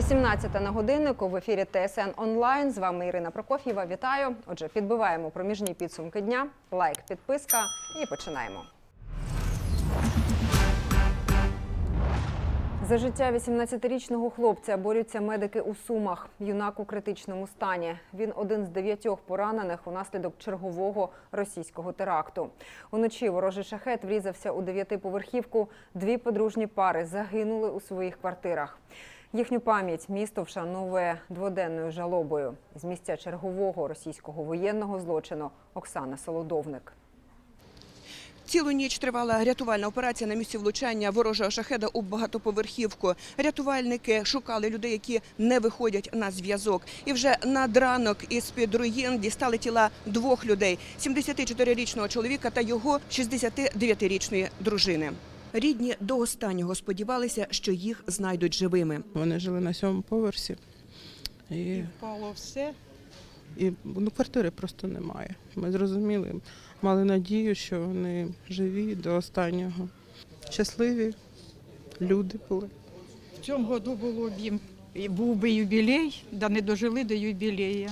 18 на годиннику в ефірі ТСН онлайн. З вами Ірина Прокоф'єва. Вітаю. Отже, підбиваємо проміжні підсумки дня. Лайк, підписка і починаємо. За життя 18-річного хлопця борються медики у Сумах. Юнак у критичному стані. Він один з дев'ятьох поранених унаслідок чергового російського теракту. Уночі ворожий шахет врізався у дев'ятиповерхівку. Дві подружні пари загинули у своїх квартирах. Їхню пам'ять місто вшановує дводенною жалобою. З місця чергового російського воєнного злочину Оксана Солодовник. Цілу ніч тривала рятувальна операція на місці влучання ворожого шахеда у багатоповерхівку. Рятувальники шукали людей, які не виходять на зв'язок. І вже над ранок із під руїн дістали тіла двох людей: 74-річного чоловіка та його 69-річної дружини. Рідні до останнього сподівалися, що їх знайдуть живими. Вони жили на сьомому поверсі. І, Впало все. і ну, квартири просто немає. Ми зрозуміли, мали надію, що вони живі до останнього. Щасливі люди були. В цьому году було б їм був би юбілей, да не дожили до юбілея.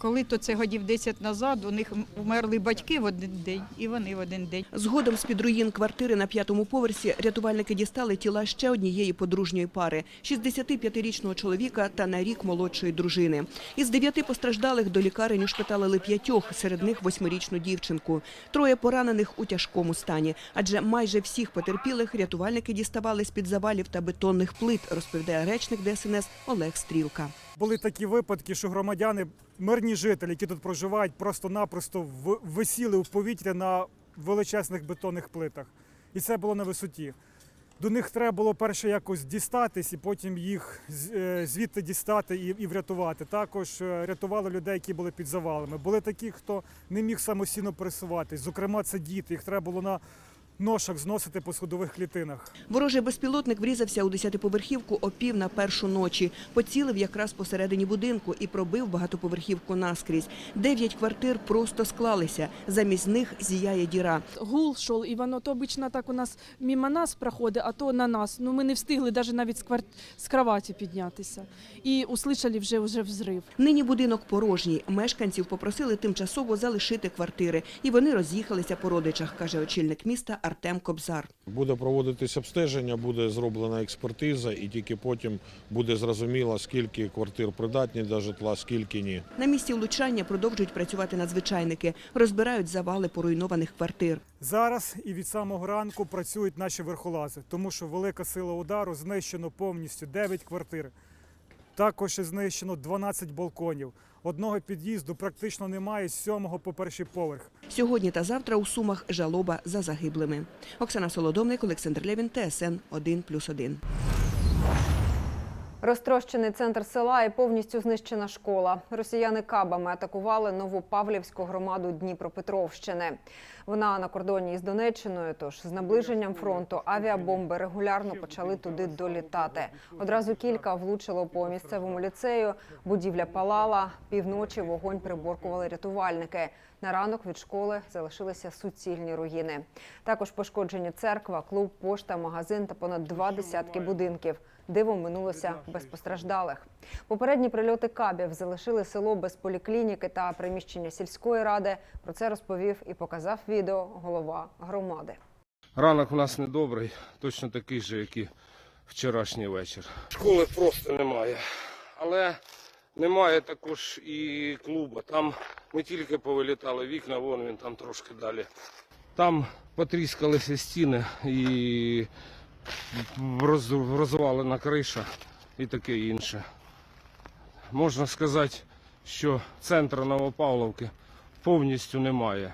Коли то це годів 10 назад, у них умерли батьки в один день, і вони в один день. Згодом з під руїн квартири на п'ятому поверсі рятувальники дістали тіла ще однієї подружньої пари – 65-річного чоловіка та на рік молодшої дружини. Із дев'яти постраждалих до лікарень ушпиталили п'ятьох, серед них восьмирічну дівчинку. Троє поранених у тяжкому стані, адже майже всіх потерпілих рятувальники діставали з-під завалів та бетонних плит, розповідає речник ДСНС Олег Стрілка. Були такі випадки, що громадяни, мирні жителі, які тут проживають, просто-напросто висіли в повітря на величезних бетонних плитах. І це було на висоті. До них треба було перше якось дістатись і потім їх е, звідти дістати і, і врятувати. Також е, рятували людей, які були під завалами. Були такі, хто не міг самостійно пересуватись. Зокрема, це діти. Їх треба було на ношах зносити по сходових клітинах. Ворожий безпілотник врізався у десятиповерхівку о пів на першу ночі. Поцілив якраз посередині будинку і пробив багатоповерхівку наскрізь. Дев'ять квартир просто склалися. Замість них зіяє діра. гул шел, і воно то обично так у нас мимо нас проходить, а то на нас. Ну ми не встигли навіть навіть з, квар... з кроваті піднятися. І услышали вже, вже взрив. Нині будинок порожній. Мешканців попросили тимчасово залишити квартири. І вони роз'їхалися по родичах, каже очільник міста Артем Кобзар. Буде проводитись обстеження, буде зроблена експертиза, і тільки потім буде зрозуміло, скільки квартир придатні для житла, скільки ні. На місці влучання продовжують працювати надзвичайники. Розбирають завали поруйнованих квартир. Зараз і від самого ранку працюють наші верхолази, тому що велика сила удару знищено повністю 9 квартир. Також знищено 12 балконів. Одного під'їзду практично немає з сьомого по перший поверх. Сьогодні та завтра у Сумах жалоба за загиблими. Оксана Солодовник, Олександр Левін, ТСН 1+,1. Розтрощений центр села і повністю знищена школа. Росіяни кабами атакували нову Павлівську громаду Дніпропетровщини. Вона на кордоні із Донеччиною. Тож з наближенням фронту авіабомби регулярно почали туди долітати. Одразу кілька влучило по місцевому ліцею. Будівля палала. Півночі вогонь приборкували рятувальники. На ранок від школи залишилися суцільні руїни. Також пошкоджені церква, клуб, пошта, магазин та понад два десятки будинків. Дивом минулося без постраждалих. Попередні прильоти кабів залишили село без поліклініки та приміщення сільської ради. Про це розповів і показав відео голова громади. Ранок у нас недобрий, точно такий же, як і вчорашній вечір. Школи просто немає. Але немає також і клубу. Там не тільки повилітали вікна, вон він там трошки далі. Там потріскалися стіни і роз- розвалена криша і таке інше. Можна сказати, що центру Новопавловки повністю немає.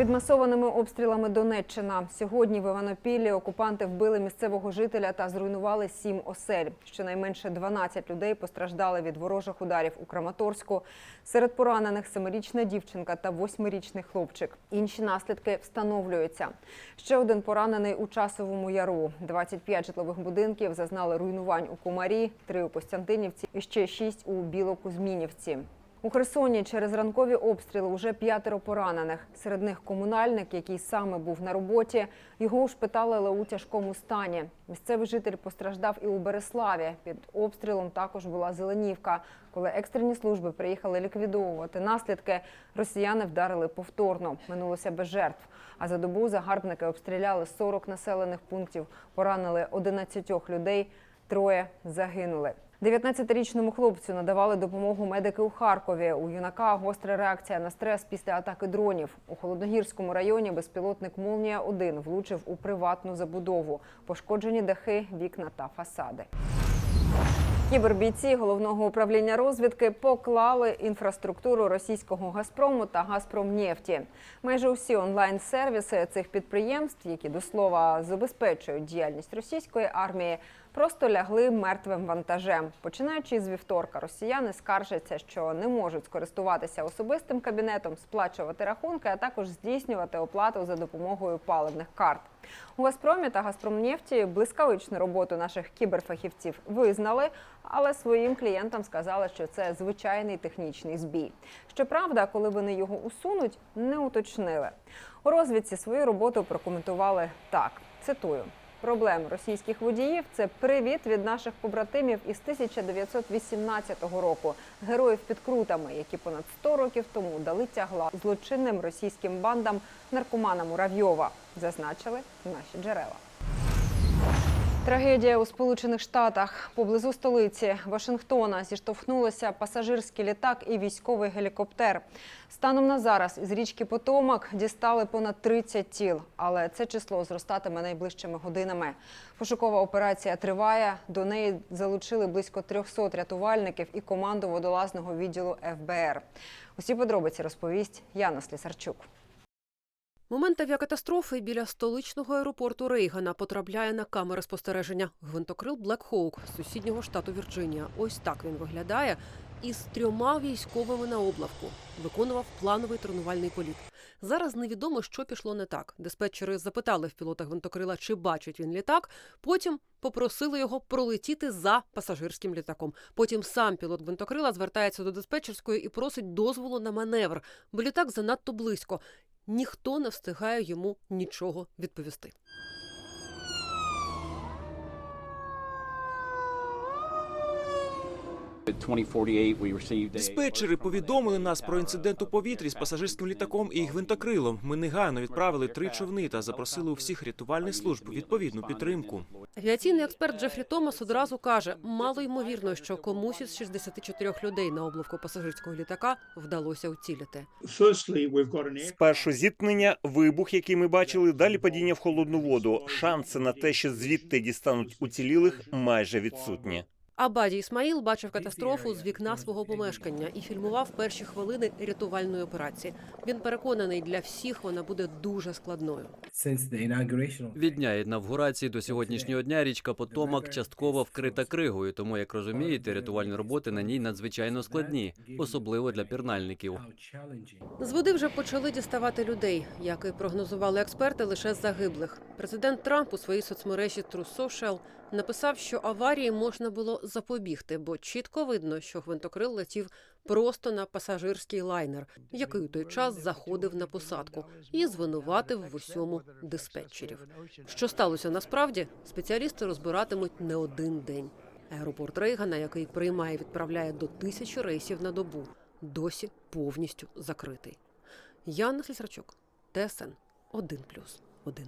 Під масованими обстрілами Донеччина сьогодні в Іванопіллі окупанти вбили місцевого жителя та зруйнували сім осель. Щонайменше 12 людей постраждали від ворожих ударів у Краматорську. Серед поранених семирічна дівчинка та восьмирічний хлопчик. Інші наслідки встановлюються. Ще один поранений у часовому яру. 25 житлових будинків зазнали руйнувань у Кумарі, три у Костянтинівці і ще шість у Білокузьмінівці. У Херсоні через ранкові обстріли уже п'ятеро поранених. Серед них комунальник, який саме був на роботі. Його ушпиталили у тяжкому стані. Місцевий житель постраждав і у Береславі. Під обстрілом також була Зеленівка. Коли екстрені служби приїхали ліквідовувати наслідки, росіяни вдарили повторно. Минулося без жертв. А за добу загарбники обстріляли 40 населених пунктів, поранили 11 людей, троє загинули. 19-річному хлопцю надавали допомогу медики у Харкові. У юнака гостра реакція на стрес після атаки дронів. У Холодногірському районі безпілотник Молнія-1 влучив у приватну забудову. Пошкоджені дахи, вікна та фасади. Кібербійці головного управління розвідки поклали інфраструктуру російського Газпрому та Газпромнефті. Майже усі онлайн-сервіси цих підприємств, які до слова забезпечують діяльність російської армії, просто лягли мертвим вантажем. Починаючи з вівторка, росіяни скаржаться, що не можуть скористуватися особистим кабінетом, сплачувати рахунки, а також здійснювати оплату за допомогою паливних карт. У Газпромі та Газпромнефті блискавичну роботу наших кіберфахівців визнали, але своїм клієнтам сказали, що це звичайний технічний збій. Щоправда, коли вони його усунуть, не уточнили. У розвідці свою роботу прокоментували так: цитую. Проблем російських водіїв це привіт від наших побратимів із 1918 року, героїв під крутами, які понад 100 років тому дали тягла злочинним російським бандам наркомана Муравйова, зазначили наші джерела. Трагедія у Сполучених Штатах поблизу столиці Вашингтона зіштовхнулися пасажирський літак і військовий гелікоптер. Станом на зараз із річки Потомак дістали понад 30 тіл, але це число зростатиме найближчими годинами. Пошукова операція триває. До неї залучили близько 300 рятувальників і команду водолазного відділу ФБР. Усі подробиці розповість Яна Слісарчук. Момент авіакатастрофи біля столичного аеропорту Рейгана потрапляє на камери спостереження. Гвинтокрил Hawk з сусіднього штату Вірджинія. Ось так він виглядає. Із трьома військовими на облавку виконував плановий тренувальний політ. Зараз невідомо, що пішло не так. Диспетчери запитали в пілота гвинтокрила, чи бачить він літак. Потім попросили його пролетіти за пасажирським літаком. Потім сам пілот гвинтокрила звертається до диспетчерської і просить дозволу на маневр, бо літак занадто близько. Ніхто не встигає йому нічого відповісти. Диспетчери повідомили нас про інцидент у повітрі з пасажирським літаком і гвинтокрилом. Ми негайно відправили три човни та запросили у всіх рятувальних служб відповідну підтримку. Авіаційний експерт Джефрі Томас одразу каже: мало ймовірно, що комусь із 64 людей на облавку пасажирського літака вдалося уцілити. Спершу зіткнення, вибух, який ми бачили, далі падіння в холодну воду. Шанси на те, що звідти дістануть уцілілих, майже відсутні. Абаді Ісмаїл бачив катастрофу з вікна свого помешкання і фільмував перші хвилини рятувальної операції. Він переконаний, для всіх вона буде дуже складною. Від дня інавгурації до сьогоднішнього дня річка Потомак частково вкрита кригою, тому, як розумієте, рятувальні роботи на ній надзвичайно складні, особливо для пірнальників. З води вже почали діставати людей, як і прогнозували експерти, лише загиблих. Президент Трамп у своїй соцмережі True Social написав, що аварії можна було запобігти, бо чітко видно, що гвинтокрил летів просто на пасажирський лайнер, який у той час заходив на посадку, і звинуватив в усьому диспетчерів. Що сталося насправді, спеціалісти розбиратимуть не один день. Аеропорт Рейгана, який приймає і відправляє до тисячі рейсів на добу, досі повністю закритий. Яна Слісарчук, ТСН 1+,1.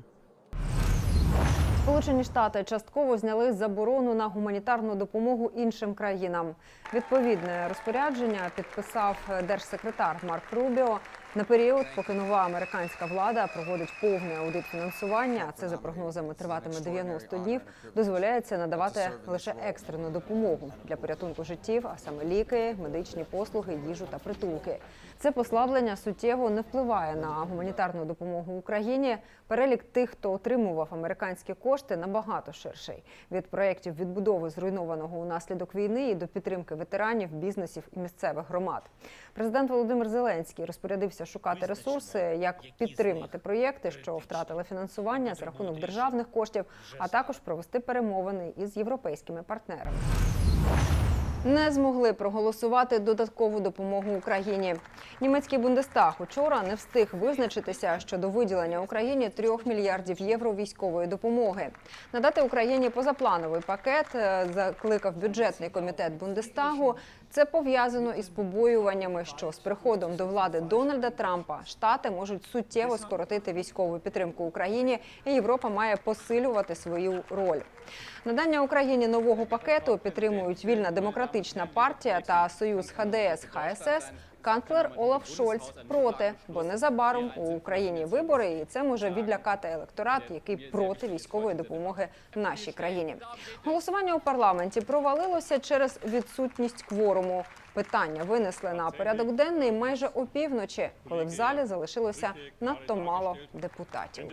Сполучені Штати частково зняли заборону на гуманітарну допомогу іншим країнам. Відповідне розпорядження підписав держсекретар Марк Рубіо на період, поки нова американська влада проводить повний аудит фінансування. Це за прогнозами триватиме 90 днів. Дозволяється надавати лише екстрену допомогу для порятунку життів, а саме ліки, медичні послуги, їжу та притулки. Це послаблення суттєво не впливає на гуманітарну допомогу Україні. Перелік тих, хто отримував американські кошти, набагато ширший від проєктів відбудови зруйнованого унаслідок війни і до підтримки ветеранів, бізнесів і місцевих громад. Президент Володимир Зеленський розпорядився шукати ресурси, як підтримати проєкти, що втратили фінансування за рахунок державних коштів, а також провести перемовини із європейськими партнерами. не змогли проголосувати додаткову допомогу Україні. Німецький Бундестаг учора не встиг визначитися щодо виділення Україні 3 мільярдів євро військової допомоги. Надати Україні позаплановий пакет е, закликав бюджетний комітет Бундестагу. Це пов'язано із побоюваннями, що з приходом до влади Дональда Трампа штати можуть суттєво скоротити військову підтримку Україні, і Європа має посилювати свою роль. Надання Україні нового пакету підтримують вільна демократична партія та союз ХДС ХСС. Канцлер Олаф Шольц проти, бо незабаром у Україні вибори, і це може відлякати електорат, який проти військової допомоги нашій країні. Голосування у парламенті провалилося через відсутність кворуму. Питання винесли на порядок денний майже опівночі, коли в залі залишилося надто мало депутатів.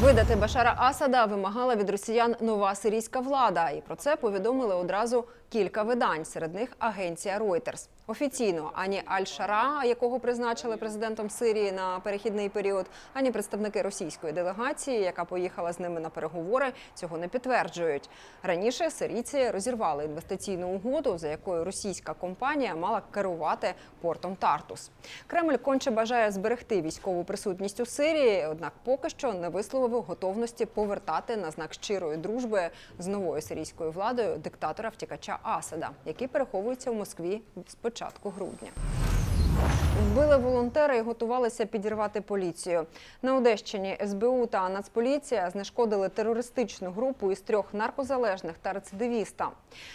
Видати Башара Асада вимагала від росіян нова сирійська влада, і про це повідомили одразу кілька видань. Серед них агенція Reuters. Офіційно ані Аль-Шара, якого призначили президентом Сирії на перехідний період, ані представники російської делегації, яка поїхала з ними на переговори, цього не підтверджують. Раніше сирійці розірвали інвестиційну угоду, за якою російська компанія мала керувати портом Тартус. Кремль конче бажає зберегти військову присутність у Сирії, однак поки що не висловив готовності повертати на знак щирої дружби з новою сирійською владою диктатора втікача Асада, який переховується в Москві з початку грудня. Вбили волонтери і готувалися підірвати поліцію. На Одещині СБУ та Нацполіція знешкодили терористичну групу із трьох наркозалежних та рецидивіста.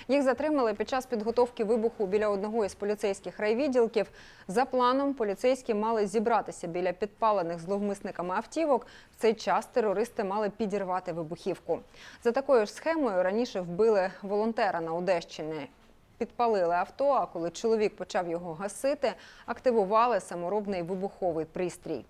Їх затримали під час підготовки вибуху біля одного із поліцейських райвідділків. За планом, поліцейські мали зібратися біля підпалених зловмисниками автівок. В цей час терористи мали підірвати вибухівку. За такою ж схемою раніше вбили волонтера на Одещині. Підпалили авто, а коли чоловік почав його гасити, активували саморобний вибуховий пристрій.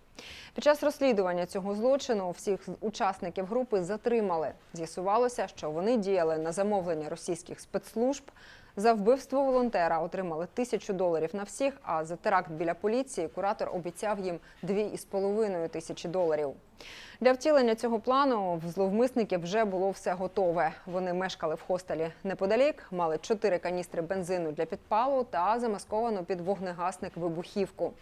Під час розслідування цього злочину всіх учасників групи затримали. З'ясувалося, що вони діяли на замовлення російських спецслужб. За вбивство волонтера отримали тисячу доларів на всіх, а за теракт біля поліції куратор обіцяв їм дві із половиною тисячі доларів. Для втілення цього плану в зловмисників вже було все готове. Вони мешкали в хостелі неподалік, мали чотири каністри бензину для підпалу та замасковану під вогнегасник вибухівку.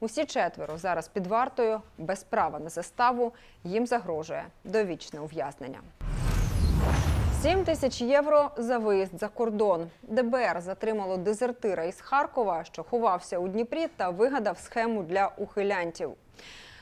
Усі четверо зараз під вартою, без права на заставу. Їм загрожує довічне ув'язнення. 7 тисяч євро за виїзд за кордон. ДБР затримало дезертира із Харкова, що ховався у Дніпрі та вигадав схему для ухилянтів.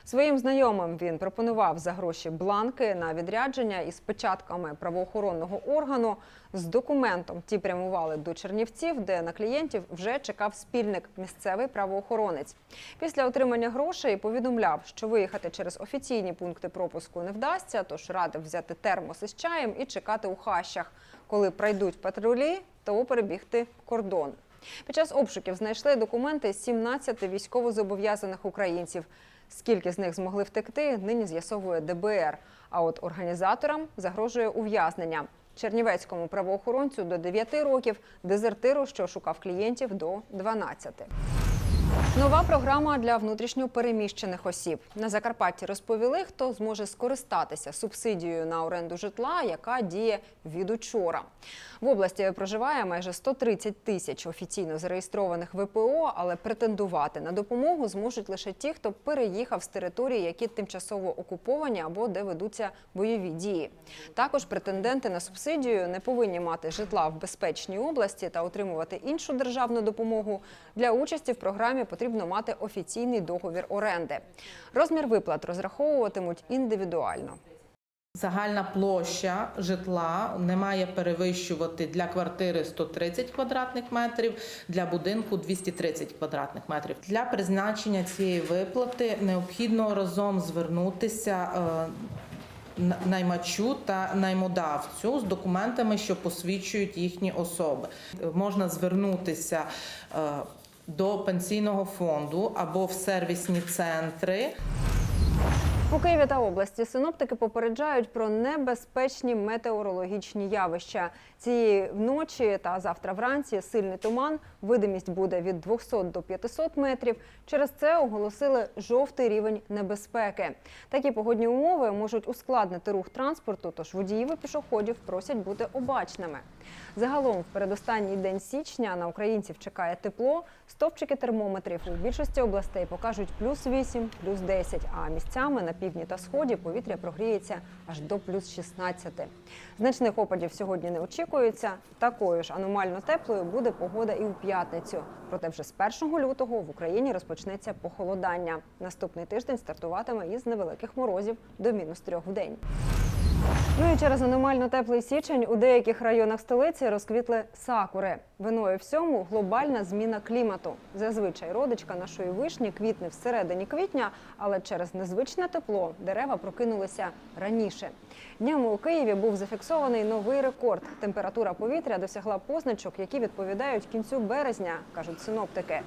Своїм знайомим він пропонував за гроші бланки на відрядження із печатками правоохоронного органу. З документом ті прямували до Чернівців, де на клієнтів вже чекав спільник місцевий правоохоронець. Після отримання грошей повідомляв, що виїхати через офіційні пункти пропуску не вдасться, тож радив взяти термос із чаєм і чекати у хащах. Коли пройдуть патрулі, то перебігти кордон. Під час обшуків знайшли документи 17 військовозобов'язаних українців. Скільки з них змогли втекти, нині з'ясовує ДБР. А от організаторам загрожує ув'язнення. Чернівецькому правоохоронцю до 9 років, дезертиру, що шукав клієнтів, до 12. Нова програма для внутрішньо переміщених осіб на Закарпатті розповіли, хто зможе скористатися субсидією на оренду житла, яка діє від учора. В області проживає майже 130 тисяч офіційно зареєстрованих ВПО, але претендувати на допомогу зможуть лише ті, хто переїхав з території, які тимчасово окуповані або де ведуться бойові дії. Також претенденти на субсидію не повинні мати житла в безпечній області та отримувати іншу державну допомогу. Для участі в програмі потрібно мати офіційний договір оренди. Розмір виплат розраховуватимуть індивідуально. Загальна площа житла не має перевищувати для квартири 130 квадратних метрів, для будинку 230 квадратних метрів. Для призначення цієї виплати необхідно разом звернутися. е, Наймачу та наймодавцю з документами, що посвідчують їхні особи. Е, Можна звернутися е, до пенсійного фонду або в сервісні центри. У Києві та області синоптики попереджають про небезпечні метеорологічні явища. Цієї вночі та завтра вранці сильний туман, видимість буде від 200 до 500 метрів. Через це оголосили жовтий рівень небезпеки. Такі погодні умови можуть ускладнити рух транспорту, тож водіїв і пішоходів просять бути обачними. Загалом, в передостанній день січня на українців чекає тепло. Стопчики термометрів у більшості областей покажуть плюс 8, плюс 10, а місцями на півдні та сході повітря прогріється аж до плюс 16. Значних опадів сьогодні не очікується. Такою ж аномально теплою буде погода і у п'ятницю. Проте вже з 1 лютого в Україні розпочнеться похолодання. Наступний тиждень стартуватиме із невеликих морозів до мінус трьох в день. Ну і через аномально теплий січень у деяких районах столиці розквітли сакури. Виною всьому глобальна зміна клімату. Зазвичай родичка нашої вишні квітне всередині квітня, але через незвичне тепло дерева прокинулися раніше. Днями у Києві був зафіксований новий рекорд. Температура повітря досягла позначок, які відповідають кінцю березня, кажуть синоптики.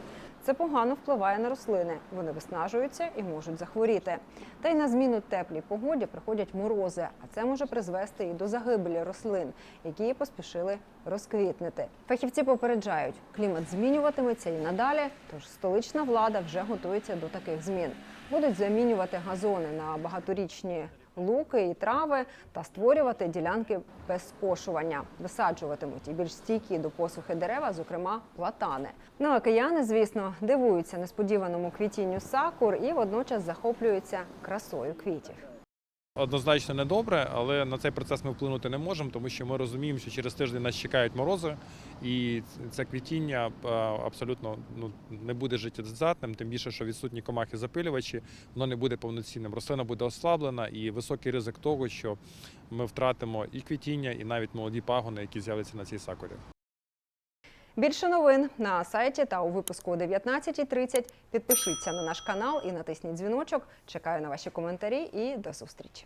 Це погано впливає на рослини. Вони виснажуються і можуть захворіти. Та й на зміну теплій погоді приходять морози, а це може призвести і до загибелі рослин, які поспішили розквітнити. Фахівці попереджають, клімат змінюватиметься і надалі. Тож столична влада вже готується до таких змін. Будуть замінювати газони на багаторічні луки і трави та створювати ділянки без скошування. Висаджуватимуть і більш стійкі до посухи дерева, зокрема платани. Ну а кияни, звісно, дивуються несподіваному квітінню сакур і водночас захоплюються красою квітів. Однозначно недобре, але на цей процес ми вплинути не можемо, тому що ми розуміємо, що через тиждень нас чекають морози, і це квітіння е, абсолютно ну, не буде життєздатним, тим більше, що відсутні комахи запилювачі, воно не буде повноцінним. Рослина буде ослаблена і високий ризик того, що ми втратимо і квітіння, і навіть молоді пагони, які з'являться на цій сакурі. Більше новин на сайті та у випуску о 19.30. Підпишіться на наш канал і натисніть дзвіночок. Чекаю на ваші коментарі і до зустрічі.